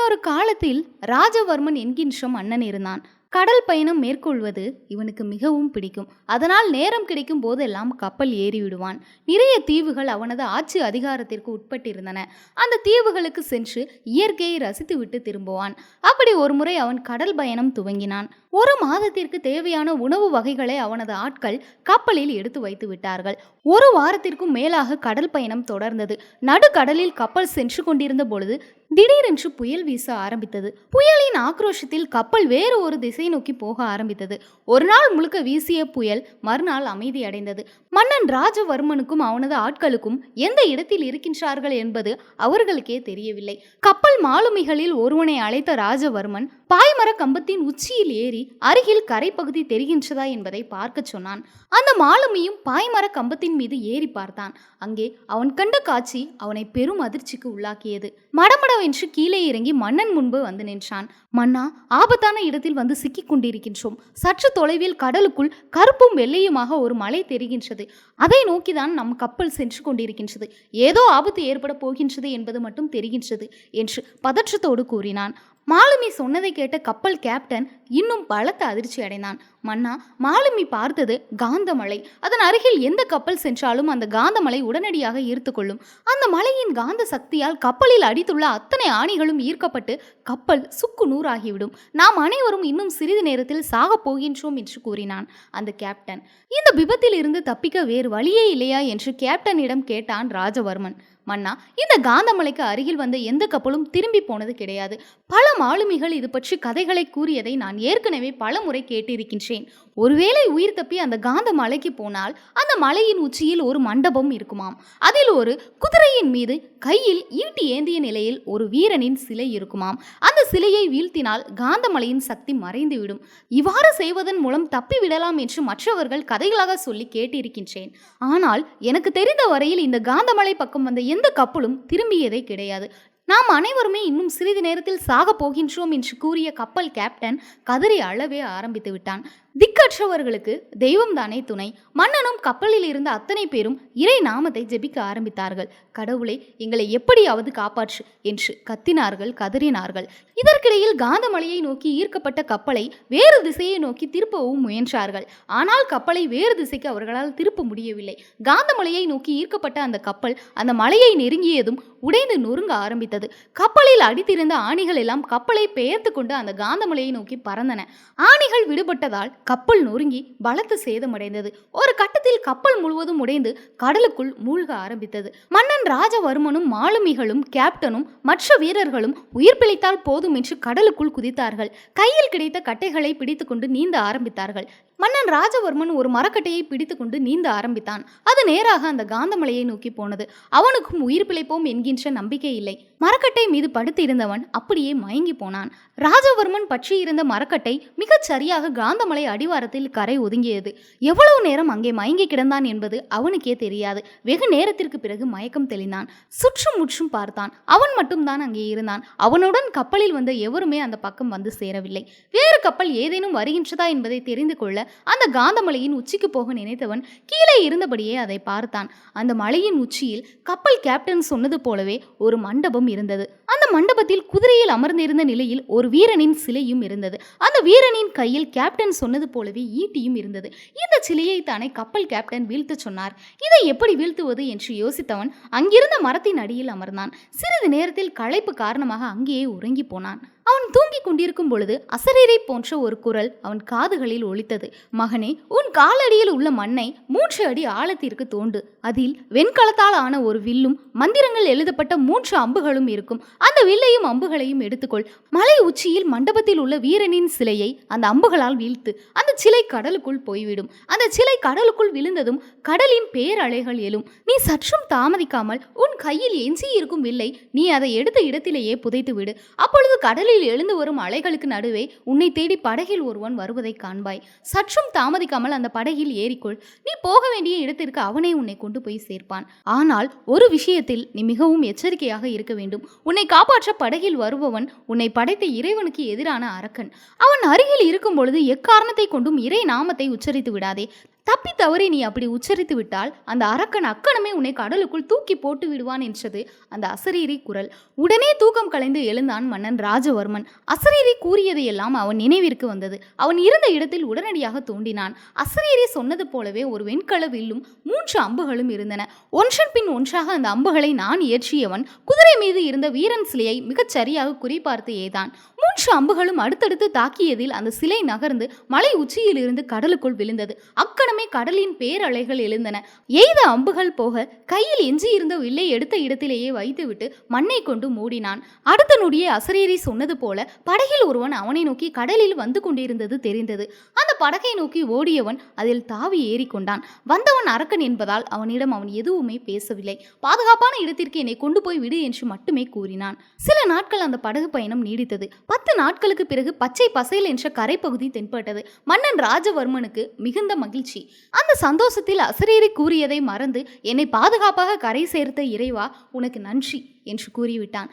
முன்னொரு காலத்தில் ராஜவர்மன் என்கின்ற மன்னன் இருந்தான். கடல் பயணம் மேற்கொள்வது இவனுக்கு மிகவும் பிடிக்கும். அதனால் நேரம் கிடைக்கும் போதெல்லாம் கப்பல் ஏறி விடுவான் நிறைய தீவுகள் அவனது ஆட்சி அதிகாரத்திற்கு உட்பட்டிருந்தன. அந்த தீவுகளுக்கு சென்று இயற்கையை ரசித்துவிட்டு திரும்புவான். அப்படி ஒருமுறை அவன் கடல் பயணம் துவங்கினான். ஒரு மாதத்திற்கு தேவையான உணவு வகைகளை அவனது ஆட்கள் கப்பலில் எடுத்து வைத்து விட்டார்கள். ஒரு வாரத்திற்கும் மேலாக கடல் பயணம் தொடர்ந்தது. நடுக்கடலில் கப்பல் சென்று கொண்டிருந்த பொழுது திடீரென்று புயல் வீச ஆரம்பித்தது. புயலின் ஆக்ரோஷத்தில் கப்பல் வேறு ஒரு திசை நோக்கி போக ஆரம்பித்தது. ஒரு நாள் முழுக்க வீசிய புயல் மறுநாள் அமைதியடைந்தது மன்னன் ராஜவர்மனுக்கும் அவனது ஆட்களுக்கும் எந்த இடத்தில் இருக்கின்றார்கள் என்பது அவர்களுக்கே தெரியவில்லை. கப்பல் மாலுமிகளில் ஒருவனை அழைத்த ராஜவர்மன் பாய்மர கம்பத்தின் உச்சியில் ஏறி அருகில் கரைப்பகுதி தெரிகின்றதா என்பதை பார்க்கச் சொன்னான். அந்த மாலுமியும் பாய்மர கம்பத்தின் மீது ஏறி பார்த்தான். அங்கே அவன் கண்ட காட்சி அவனை பெரும் அதிர்ச்சிக்கு உள்ளாக்கியது. மடமடவென்று கீழே இறங்கி மன்னன் முன்பு வந்து நின்றான். மன்னா ஆபத்தான இடத்தில் வந்து சிக்கிக் கொண்டிருக்கின்றோம். சற்று தொலைவில் கடலுக்குள் கருப்பும் வெள்ளையுமாக ஒரு மலை தெரிகின்றது. அதை நோக்கிதான் நம் கப்பல் சென்று கொண்டிருக்கின்றது. ஏதோ ஆபத்து ஏற்பட போகின்றது என்பது மட்டும் தெரிகின்றது என்று பதற்றத்தோடு கூறினான். மாலுமி சொன்னதை கேட்ட கப்பல் கேப்டன் இன்னும் பலத்த அதிர்ச்சி அடைந்தான். மன்னா மாலுமி பார்த்தது காந்தமலை. அதன் அருகில் எந்த கப்பல் சென்றாலும் அந்த காந்தமலை உடனடியாக ஈர்த்து கொள்ளும். அந்த மலையின் காந்த சக்தியால் கப்பலில் அடித்துள்ள அத்தனை ஆணிகளும் ஈர்க்கப்பட்டு கப்பல் சுக்கு நூறாகிவிடும். நாம் அனைவரும் இன்னும் சிறிது நேரத்தில் சாகப் போகின்றோம் என்று கூறினான் அந்த கேப்டன். இந்த விபத்தில் இருந்து தப்பிக்க வேறு வழியே இல்லையா என்று கேப்டனிடம் கேட்டான் ராஜவர்மன். மன்னா இந்த காந்தமலைக்கு அருகில் வந்த எந்த கப்பலும் திரும்பி போனது கிடையாது. பல மாலுமிகள் இது பற்றி கதைகளை கூறியதை நான் ஏற்கனவே பல முறை கேட்டிருக்கின்றேன். ஒருவேளை உயிர் தப்பி அந்த காந்த மலைக்கு போனால் அந்த மலையின் உச்சியில் ஒரு மண்டபம் இருக்குமாம். அதில் ஒரு குதிரையின் மீது கையில் ஈட்டி ஏந்திய நிலையில் ஒரு வீரனின் சிலை இருக்குமாம். அந்த சிலையை வீழ்த்தினால் காந்தமலையின் சக்தி மறைந்துவிடும். இவ்வாறு செய்வதன் மூலம் தப்பி விடலாம் என்று மற்றவர்கள் கதைகளாக சொல்லி கேட்டிருக்கின்றேன். ஆனால் எனக்கு தெரிந்த வரையில் இந்த காந்தமலை பக்கம் வந்த எந்த கப்பலும் திரும்பியதே கிடையாது. நாம் அனைவருமே இன்னும் சிறிது நேரத்தில் சாகப் போகின்றோம் என்று கூறிய கப்பல் கேப்டன் கதறி அழவே ஆரம்பித்து விட்டான் திக்கற்றவர்களுக்கு தெய்வம் தானே துணை? மன்னனும் கப்பலில் இருந்த அத்தனை பேரும் இறை நாமத்தை ஜெபிக்க ஆரம்பித்தார்கள். கடவுளை எங்களை எப்படியாவது காப்பாற்று என்று கத்தினார்கள் கதறினார்கள். இதற்கிடையில் காந்தமலையை நோக்கி ஈர்க்கப்பட்ட கப்பலை வேறு திசையை நோக்கி திருப்பவும் முயன்றார்கள். ஆனால் கப்பலை வேறு திசைக்கு அவர்களால் திருப்ப முடியவில்லை. காந்தமலையை நோக்கி ஈர்க்கப்பட்ட அந்த கப்பல் அந்த மலையை நெருங்கியதும் உடைந்து நொறுங்க ஆரம்பித்தது. கப்பலில் அடித்திருந்த ஆணிகள் எல்லாம் கப்பலை பெயர்த்து கொண்டு அந்த காந்தமலையை நோக்கி பறந்தன. ஆணிகள் விடுபட்டதால் கப்பல் நொறுங்கி பலத்த சேதமடைந்தது. ஒரு கட்டத்தில் கப்பல் முழுவதும் உடைந்து கடலுக்குள் மூழ்க ஆரம்பித்தது. மன்னன் ராஜவர்மனும் மாலுமிகளும் கேப்டனும் மற்ற வீரர்களும் உயிர் பிழைத்தால் போதும் என்று கடலுக்குள் குதித்தார்கள். கையில் கிடைத்த கட்டைகளை பிடித்துக்கொண்டு நீந்த ஆரம்பித்தார்கள். மன்னன் ராஜவர்மன் ஒரு மரக்கட்டையை பிடித்துக்கொண்டு நீந்த ஆரம்பித்தான். அது நேராக அந்த காந்தமலையை நோக்கி போனது. அவனுக்கும் உயிர் பிழைப்போம் என்கின்ற நம்பிக்கை இல்லை. மரக்கட்டை மீது படுத்து இருந்தவன் அப்படியே மயங்கி போனான். ராஜவர்மன் பற்றி இருந்த மரக்கட்டை மிகச் சரியாக காந்தமலை அடிவாரத்தில் கரை ஒதுங்கியது. எவ்வளவு நேரம் அங்கே மயங்கி கிடந்தான் என்பது அவனுக்கே தெரியாது. வெகு நேரத்திற்கு பிறகு மயக்கம் தெளிந்தான். சுற்றும் முற்றும் பார்த்தான். அவன் மட்டும்தான் அங்கே இருந்தான். அவனுடன் கப்பலில் வந்த எவருமே அந்த பக்கம் வந்து சேரவில்லை. வேறு கப்பல் ஏதேனும் வருகின்றதா என்பதை தெரிந்து கொள்ள அந்த காந்தமலையின் உச்சிக்கு போக நினைத்தவன் கீழே இருந்தபடியே அதை பார்த்தான். அந்த மலையின் உச்சியில் கப்பல் கேப்டன் சொன்னது போலவே ஒரு மண்டபம் இருந்தது. அந்த மண்டபத்தில் குதிரையில் அமர்ந்திருந்த நிலையில் ஒரு வீரனின் சிலையும் இருந்தது. அந்த வீரனின் கையில் கேப்டன் சொன்னது போலவே ஈட்டியும் இருந்தது. இந்த சிலையை தானே கப்பல் கேப்டன் வீழ்த்து சொன்னார். இதை எப்படி வீழ்த்துவது என்று யோசித்தவன் அங்கிருந்த மரத்தின் அடியில் அமர்ந்தான். சிறிது நேரத்தில் களைப்பு காரணமாக அங்கேயே உறங்கி போனான். அவன் தூங்கிக் கொண்டிருக்கும் பொழுது அசரீரை போன்ற ஒரு குரல் அவன் காதுகளில் ஒலித்தது. மகனே உன் காலடியில் உள்ள மண்ணை மூன்று அடி ஆழத்திற்கு தோண்டு. அதில் வெண்கலத்தால் ஆன ஒரு வில்லும் மந்திரங்கள் எழுதப்பட்ட மூன்று அம்புகளும் இருக்கும். அந்த வில்லையும் அம்புகளையும் எடுத்துக்கொள். மலை உச்சியில் மண்டபத்தில் உள்ள வீரனின் சிலையை அந்த அம்புகளால் வீழ்த்து அந்த சிலை கடலுக்குள் போய்விடும். அந்த சிலை கடலுக்குள் விழுந்ததும் கடலின் பேரலைகள் எழும். நீ சற்றும் தாமதிக்காமல் உன் கையில் எஞ்சி இருக்கும் வில்லை நீ அதை எடுத்த இடத்திலேயே புதைத்து விடு. அப்பொழுது கடலில் எழுந்து வரும் அலைகளுக்கு நடுவே உன்னை தேடி படகில் ஒருவன் வருவதை காண்பாய். சற்றும் தாமதிக்காமல் அந்த படகில் ஏறிக்கொள். நீ போக வேண்டிய இடத்திற்கு அவனே உன்னை கொண்டு போய் சேர்ப்பான். ஆனால் ஒரு விஷயத்தில் நீ மிகவும் எச்சரிக்கையாக இருக்க வேண்டும். உன்னை காப்பாற்ற படகில் வருபவன் உன்னை படைத்த இறைவனுக்கு எதிரான அரக்கன். அவன் அருகில் இருக்கும் பொழுது எக்காரணத்தை கொண்டும் இறை நாமத்தை உச்சரித்து விடாதே. தப்பி தவறி நீ அப்படி உச்சரித்து விட்டால் அந்த அரக்கன் அக்கணமே உன்னை கடலுக்குள் தூக்கி போட்டு விடுவான் என்றது அந்த அசரீரி குரல். உடனே தூக்கம் கலைந்து எழுந்தான் மன்னன் ராஜவர்மன். அசரீரி கூறியதையெல்லாம் அவன் நினைவிற்கு வந்தது. அவன் இருந்த இடத்தில் உடனடியாக தோண்டினான் அசரீரி சொன்னது போலவே ஒரு வெண்கல வில்லும் மூன்று அம்புகளும் இருந்தன. ஒன்றன் பின் ஒன்றாக அந்த அம்புகளை நான் ஏற்றியவன் குதிரை மீது இருந்த வீரன் சிலையை மிகச் சரியாக குறிப்பார்த்து ஏதான். மூன்று அம்புகளும் அடுத்தடுத்து தாக்கியதில் அந்த சிலை நகர்ந்து மலை உச்சியில் இருந்து கடலுக்குள் விழுந்தது. அக்கணமே கடலின் பேரலைகள் எழுந்தன. எய்த அம்புகள் போக கையில் எஞ்சியிருந்த வில்லை எடுத்த இடத்திலேயே வைத்துவிட்டு மண்ணை கொண்டு மூடினான். அடுத்த நொடியே அசரேரி சொன்னது போல படகில் ஒருவன் அவனை நோக்கி கடலில் வந்து கொண்டிருந்தது தெரிந்தது. அந்த படகை நோக்கி ஓடியவன் அதில் தாவி ஏறிக்கொண்டான். வந்தவன் அரக்கன் என்பதால் அவனிடம் அவன் எதுவுமே பேசவில்லை. பாதுகாப்பான இடத்திற்கு என்னை கொண்டு போய் விடு என்று மட்டுமே கூறினான். சில நாட்கள் அந்த படகு பயணம் நீடித்தது. பத்து நாட்களுக்கு பிறகு பச்சை பசைல் என்ற கரைப்பகுதி தென்பட்டது. மன்னன் ராஜவர்மனுக்கு மிகுந்த மகிழ்ச்சி. அந்த சந்தோஷத்தில் அசரீரி கூறியதை மறந்து என்னை பாதுகாப்பாக கரை சேர்த்த இறைவா உனக்கு நன்றி என்று கூறிவிட்டான்.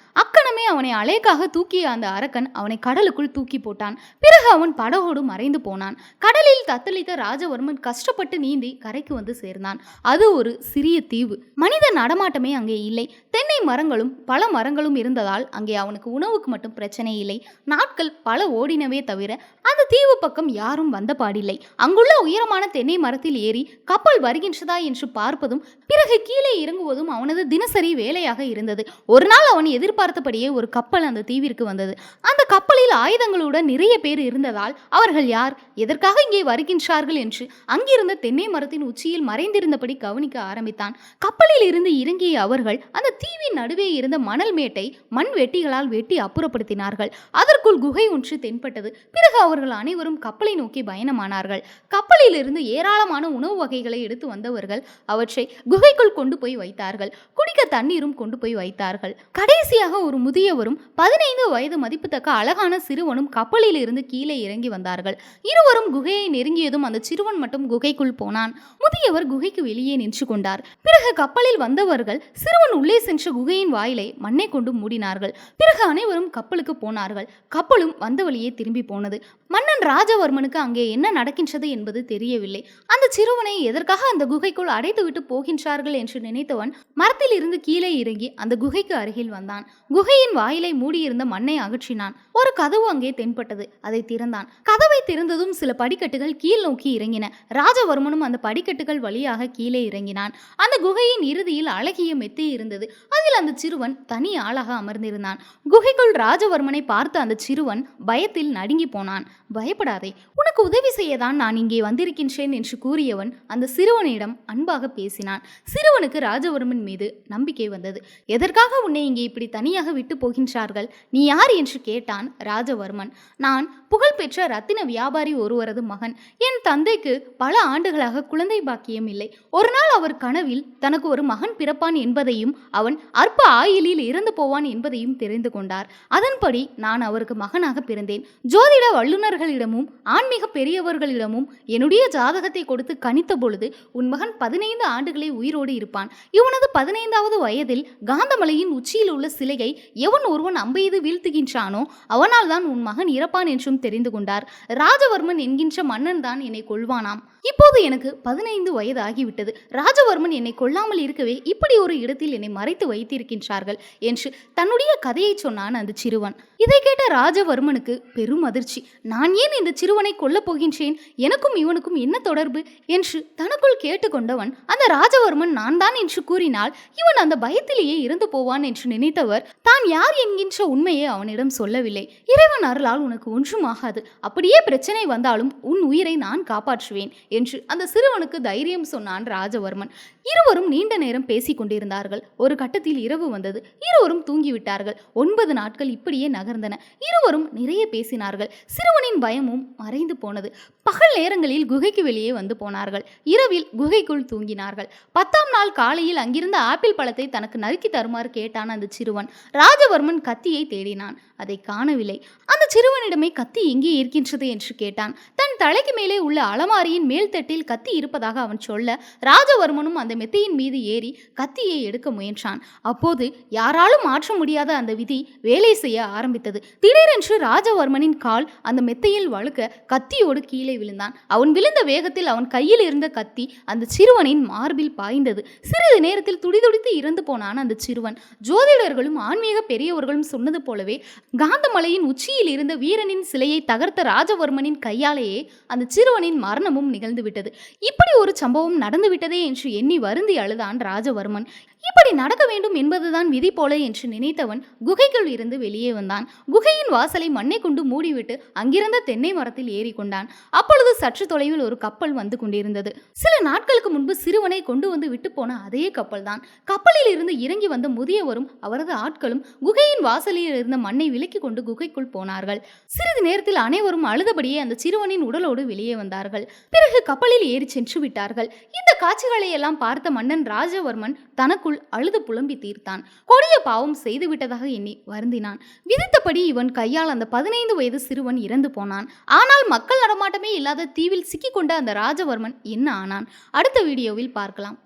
அக்கணமே அவனை அலைக்காக தூக்கிய அந்த அரக்கன் அவனை கடலுக்குள் தூக்கி போட்டான். பிறகு அவன் படகோடு மறைந்து போனான். கடலில் தத்தளித்த ராஜவர்மன் கஷ்டப்பட்டு நீந்தி கரைக்கு வந்து சேர்ந்தான். அது ஒரு சிறிய தீவு. மனித நடமாட்டமே அங்கே இல்லை. தென்னை மரங்களும் பல மரங்களும் இருந்ததால் அங்கே அவனுக்கு உணவுக்கு மட்டும் பிரச்சனை இல்லை. நாட்கள் பல ஓடினவே தவிர அந்த தீவு பக்கம் யாரும் வந்த பாடில்லை. அங்குள்ள உயரமான தென்னை மரத்தில் ஏறி கப்பல் வருகின்றதா என்று பார்ப்பதும் பிறகு கீழே இறங்குவதும் அவனது தினசரி வேலையாக இருந்தது. ஒரு நாள் அவன் எதிர்பார்த்தபடியே ஒரு கப்பல் அந்த தீவிற்கு வந்தது. அந்த கப்பலில் ஆயுதங்களுடன் நிறைய பேர் இருந்ததால் அவர்கள் யார்? எதற்காக இங்கே வருகின்றார்கள் என்று அங்கிருந்த தென்னை மரத்தின் உச்சியில் மறைந்திருந்தபடி கவனிக்க ஆரம்பித்தான். கப்பலில் இருந்து இறங்கிய அவர்கள் அந்த தீவின் நடுவே இருந்த மணல் மேட்டை மண் வெட்டிகளால் வெட்டி அப்புறப்படுத்தினார்கள். அதற்குள் குகை ஒன்று தென்பட்டது. பிறகு அவர்கள் அனைவரும் கப்பலை நோக்கி பயணமானார்கள். கப்பலில் இருந்து ஏராளமான உணவு வகைகளை எடுத்து வந்தவர்கள் அவற்றை குகைக்குள் கொண்டு போய் வைத்தார்கள். குடிக்க தண்ணீரும் கொண்டு போய் வைத்தார்கள். கடைசியாக ஒரு முதியவரும் பதினைந்து வயது மதிப்புத்தக்க அழகான சிறுவனும் கப்பலில் இருந்து கீழே இறங்கி வந்தார்கள். இருவரும் குகையை நெருங்கியதும் அந்த சிறுவன் மட்டும் குகைக்குள் போனான். முதியவர் குகைக்கு வெளியே நின்று கொண்டார். பிறகு கப்பலில் வந்தவர்கள் சிறுவன் உள்ளே சென்ற குகையின் வாயிலை மண்ணை கொண்டு மூடினார்கள். பிறகு அனைவரும் கப்பலுக்கு போனார்கள். கப்பலும் வந்த வழியே திரும்பி போனது. மன்னன் ராஜவர்மனுக்கு அங்கே என்ன நடக்கின்றது என்பது தெரியவில்லை. அந்த சிறுவனை எதற்காக அந்த குகைக்குள் அடைத்துவிட்டு போகின்றார்கள் என்று நினைத்தவன் மரத்தில் இருந்து கீழே இறங்கி அந்த குகைக்கு அருகில் வந்தான். குகையின் வாயிலை மூடியிருந்த மண்ணை அகற்றினான். ஒரு கதவு அங்கே தென்பட்டது. அதை திறந்தான். கதவை திறந்ததும் சில படிக்கட்டுகள் கீழ் நோக்கி இறங்கின. ராஜவர்மனும் அந்த படிக்கட்டுகள் வழியாக கீழே இறங்கினான். அந்த குகையின் இறுதியில் அழகிய மெத்தி இருந்தது. அதில் அந்த சிறுவன் தனி ஆளாக அமர்ந்திருந்தான். குகைக்குள் ராஜவர்மனை பார்த்த அந்த சிறுவன் பயத்தில் நடுங்கி போனான். பயப்படாதே உனக்கு உதவி செய்யதான் நான் இங்கே வந்திருக்கின்றேன் என்று கூறியவன் அந்த சிறுவனிடம் அன்பாக பேசினான். சிறுவனுக்கு ராஜவர்மன் மீது நம்பிக்கை வந்தது. எதற்காக உன்னை இங்கே இப்படி தனியாக விட்டு விட்டு போகின்றார்கள். நீ யார்? என்று கேட்டான் ராஜவர்மன். நான் புகழ்பெற்ற ரத்தின வியாபாரி ஒருவரது மகன். என் தந்தைக்கு பல ஆண்டுகளாக குழந்தை பாக்கியம் இல்லை. ஒரு நாள் அவர் கனவில் தனக்கு ஒரு மகன் பிறப்பான் என்பதையும் அவன் அற்ப ஆயிலில் இறந்து போவான் என்பதையும் தெரிந்து கொண்டார். அதன்படி நான் அவருக்கு மகனாக பிறந்தேன். ஜோதிட வல்லுநர்களிடமும் ஆன்மீக பெரியவர்களிடமும் என்னுடைய ஜாதகத்தை கொடுத்து கணித்த பொழுது உன் மகன் பதினைந்து ஆண்டுகளே உயிரோடு இருப்பான். இவனது பதினைந்தாவது வயதில் காந்தமலையின் உச்சியில் உள்ள சிலையை எவன் ஒருவன் அம்பெய்து வீழ்த்துகின்றானோ அவனால் தான் உன் மகன் இறப்பான் என்றும் தெரிந்து கொண்டார். ராஜவர்மன் என்கின்ற மன்னன் தான் என்னை கொள்வானாம். இப்போது எனக்கு பதினைந்து வயது ஆகிவிட்டது ராஜவர்மன் என்னை கொல்லாமல் இருக்கவே இப்படி ஒரு இடத்தில் என்னை மறைத்து வைத்திருக்கின்றார்கள் என்று தன்னுடைய கதையை சொன்னான் அந்த சிறுவன். இதை கேட்ட ராஜவர்மனுக்கு பெரும் அதிர்ச்சி. நான் ஏன் இந்த சிறுவனை கொல்லப் போகின்றேன்? எனக்கும் இவனுக்கும் என்ன தொடர்பு? என்று தனக்குள் கேட்டுக்கொண்டவன் அந்த ராஜவர்மன் நான் தான் என்று கூறினால் இவன் அந்த பயத்திலேயே இறந்து போவான் என்று நினைத்தவர் தான் யார் என்கின்ற உண்மையை அவனிடம் சொல்லவில்லை. இறைவன் அருளால் உனக்கு ஒன்றும் ஆகாது அப்படியே பிரச்சனை வந்தாலும் உன் உயிரை நான் காப்பாற்றுவேன் என்று அந்த சிறுவனுக்கு தைரியம் சொன்னான் ராஜவர்மன். இருவரும் நீண்ட நேரம் பேசிக் கொண்டிருந்தார்கள். ஒரு கட்டத்தில் இரவு வந்தது. இருவரும் தூங்கிவிட்டார்கள். ஒன்பது நாட்கள் இப்படியே நகர்ந்தன. இருவரும் நிறைய பேசினார்கள். சிறுவனின் பயமும் மறைந்து போனது. பகல் நேரங்களில் குகைக்கு வெளியே வந்து போனார்கள். இரவில் குகைக்குள் தூங்கினார்கள். பத்தாம் நாள் காலையில் அங்கிருந்த ஆப்பிள் பழத்தை தனக்கு நறுக்கி தருமாறு கேட்டான் அந்த சிறுவன். ராஜ ராஜவர்மன் கத்தியை தேடினான். அதை காணவில்லை. அந்த சிறுவனிடமே கத்தி எங்கே இருக்கின்றது என்று கேட்டான். தன் தலைக்கு மேலே உள்ள அலமாரியின் மேல்தட்டில் கத்தி இருப்பதாக அவன் சொல்ல ராஜவர்மனும் அந்த மெத்தையின் மீது ஏறி கத்தியை எடுக்க முயன்றான். அப்போது யாராலும் மாற்ற முடியாத அந்த விதி வேலை செய்ய ஆரம்பித்தது. திடீரென்று ராஜவர்மனின் கால் அந்த மெத்தையில் வழுக்க கத்தியோடு கீழே விழுந்தான். அவன் விழுந்த வேகத்தில் அவன் கையில் இருந்த கத்தி அந்த சிறுவனின் மார்பில் பாய்ந்தது. சிறிது நேரத்தில் துடிதுடித்து இறந்து போனான் அந்த சிறுவன். ஜோதிடர்களும் ஆன்மீக பெரியவர்களும் சொன்னது போலவே காந்தமலையின் உச்சியில் இருந்த வீரனின் சிலையை தகர்த்த ராஜவர்மனின் கையாலேயே அந்த சிறுவனின் மரணமும் நிகழ்ந்துவிட்டது. இப்படி ஒரு சம்பவம் நடந்துவிட்டதே என்று எண்ணி வருந்தி அழுதான் ராஜவர்மன். இப்படி நடக்க வேண்டும் என்பதுதான் விதி போல என்று நினைத்தவன் குகைக்குள் இருந்து வெளியே வந்தான். குகையின் வாசலை மண்ணை கொண்டு மூடிவிட்டு அங்கிருந்த தென்னை மரத்தில் ஏறிக்கொண்டான். அப்பொழுது சற்று தொலைவில் ஒரு கப்பல் வந்து கொண்டிருந்தது. சில நாட்களுக்கு முன்பு சிறுவனை கொண்டு வந்து விட்டு போன அதே கப்பல் தான் கப்பலில் இருந்து இறங்கி வந்த முதியவரும் அவரது ஆட்களும் குகையின் வாசலில் இருந்த மண்ணை விலக்கி கொண்டு குகைக்குள் போனார்கள். சிறிது நேரத்தில் அனைவரும் அழுதபடியே அந்த சிறுவனின் உடலோடு வெளியே வந்தார்கள். பிறகு கப்பலில் ஏறி சென்று விட்டார்கள். இந்த காட்சிகளை எல்லாம் பார்த்த மன்னன் ராஜவர்மன் தனக்கு மனக்குள் அழுது புலம்பி தீர்த்தான். கொடிய பாவம் செய்து விட்டதாக எண்ணி வருந்தினான். விதித்தபடி இவன் கையால் அந்த பதினைந்து வயது சிறுவன் இறந்து போனான். ஆனால் மக்கள் நடமாட்டமே இல்லாத தீவில் சிக்கிக்கொண்ட அந்த ராஜவர்மன் என்ன ஆனான்? அடுத்த வீடியோவில் பார்க்கலாம்.